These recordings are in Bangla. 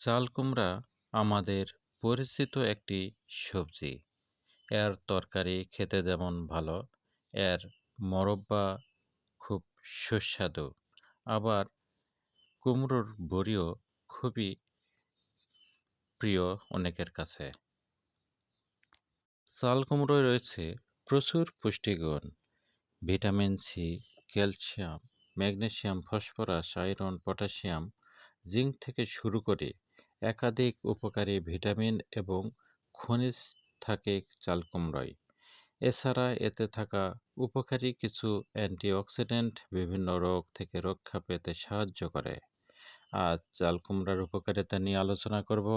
চাল কুমড়া আমাদের পরিচিত একটি সবজি। এর তরকারি খেতে যেমন ভালো, এর মরব্বা খুব সুস্বাদু। আবার কুমড়োর বড়িও খুবই প্রিয় অনেকের কাছে। চাল কুমড়োয় রয়েছে প্রচুর পুষ্টিগুণ। Vitamin C, calcium, magnesium, phosphorus, iron, potassium, zinc থেকে শুরু করে একাধিক উপকারী ভিটামিন এবং খনিজ থাকে চাল কুমড়োয় এছাড়া এতে থাকা উপকারী কিছু অ্যান্টিঅক্সিডেন্ট বিভিন্ন রোগ থেকে রক্ষা পেতে সাহায্য করে। আজ চাল কুমড়ার উপকারিতা নিয়ে আলোচনা করব।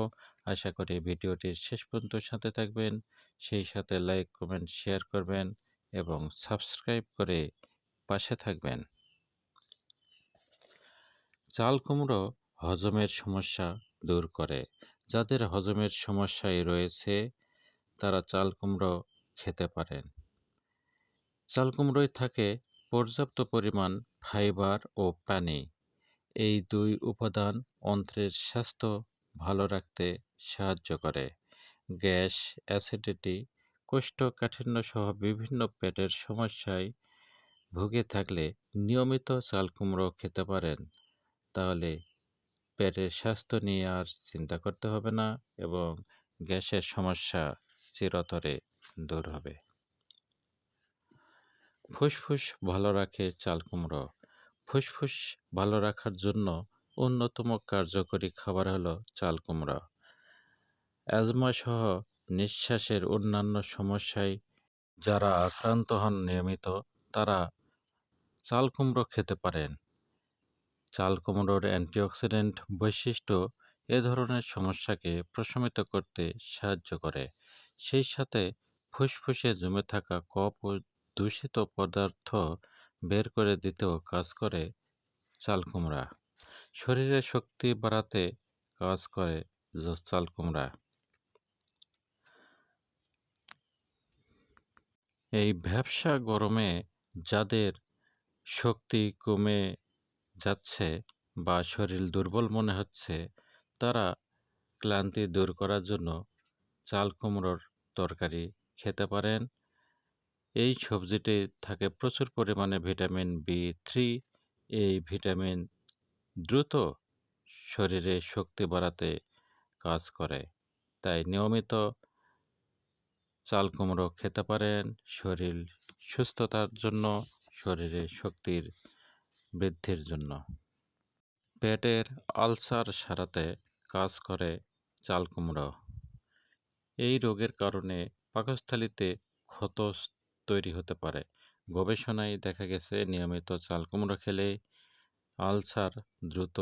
আশা করি ভিডিওটির শেষ পর্যন্ত সাথে থাকবেন। সেই সাথে লাইক, কমেন্ট, শেয়ার করবেন এবং সাবস্ক্রাইব করে পাশে থাকবেন। চাল কুমড়ো হজমের সমস্যা দূর করে। যাদের হজমের সমস্যায় রয়েছে, তারা চাল কুমড়ো খেতে পারেন। চাল কুমড়োয় থাকে পর্যাপ্ত পরিমাণ ফাইবার ও পানি। এই দুই উপাদান অন্ত্রের স্বাস্থ্য ভালো রাখতে সাহায্য করে। গ্যাস, অ্যাসিডিটি কোষ্ঠকাঠিন্য সহ বিভিন্ন পেটের সমস্যায় ভুগে থাকলে নিয়মিত চাল কুমড়ো খেতে পারেন। তাহলে পেটের স্বাস্থ্য নিয়ে আর চিন্তা করতে হবে না এবং গ্যাসের সমস্যা চিরতরে দূর হবে। ফুসফুস ভালো রাখে চাল কুমড়ো। ফুসফুস ভালো রাখার জন্য অন্যতম কার্যকরী খাবার হলো চাল কুমড়ো। অ্যাজমা সহ নিঃশ্বাসের অন্যান্য সমস্যায় যারা আক্রান্ত হন নিয়মিত, তারা চাল কুমড়ো খেতে পারেন। চাল, কুমড়োর অ্যান্টিঅক্সিডেন্ট বৈশিষ্ট্য এ ধরনের সমস্যাকে প্রশমিত করতে সাহায্য করে। সেই সাথে ফুসফুসে জমে থাকা কপ ও দূষিত পদার্থ বের করে দিতেও কাজ করে চাল কুমড়া। শরীরে শক্তি বাড়াতে কাজ করে চাল কুমড়া। এই ব্যবসা গরমে যাদের শক্তি কমে যাচ্ছে বা শরীর দুর্বল মনে হচ্ছে, তারা ক্লান্তি দূর করার জন্য চাল কুমড়োর তরকারি খেতে পারেন। এই সবজিতে থাকে প্রচুর পরিমাণে ভিটামিন বি থ্রি এই ভিটামিন দ্রুত শরীরে শক্তি বাড়াতে কাজ করে। তাই নিয়মিত চাল কুমড়ো খেতে পারেন। শরীর সুস্থতার জন্য শরীরে শক্তির বৃদ্ধির জন্য। পেটের আলসার সারাতে কাজ করে চাল কুমড়ো। এই রোগের কারণে পাকস্থলিতে ক্ষত তৈরি হতে পারে। গবেষণায় দেখা গেছে, নিয়মিত চাল কুমড়ো খেলে আলসার দ্রুত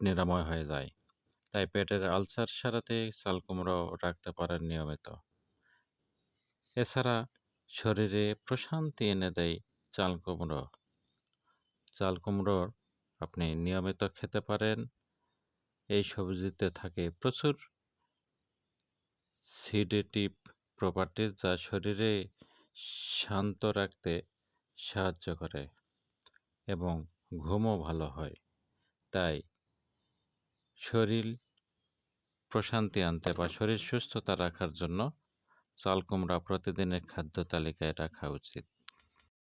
নিরাময় হয়ে যায়। তাই পেটের আলসার সারাতে চাল কুমড়ো রাখতে পারেন নিয়মিত। এছাড়া শরীরে প্রশান্তি এনে দেয় চাল কুমড়ো। চাল কুমড়োর আপনি নিয়মিত খেতে পারেন। এই সবজিতে থাকে প্রচুর সিডেটিভ প্রপার্টিজ যা শরীরে শান্ত রাখতে সাহায্য করে এবং ঘুমও ভালো হয়। তাই শরীর প্রশান্তি আনতে বা শরীর সুস্থতা রাখার জন্য চাল কুমড়া প্রতিদিনের খাদ্য তালিকায় রাখা উচিত।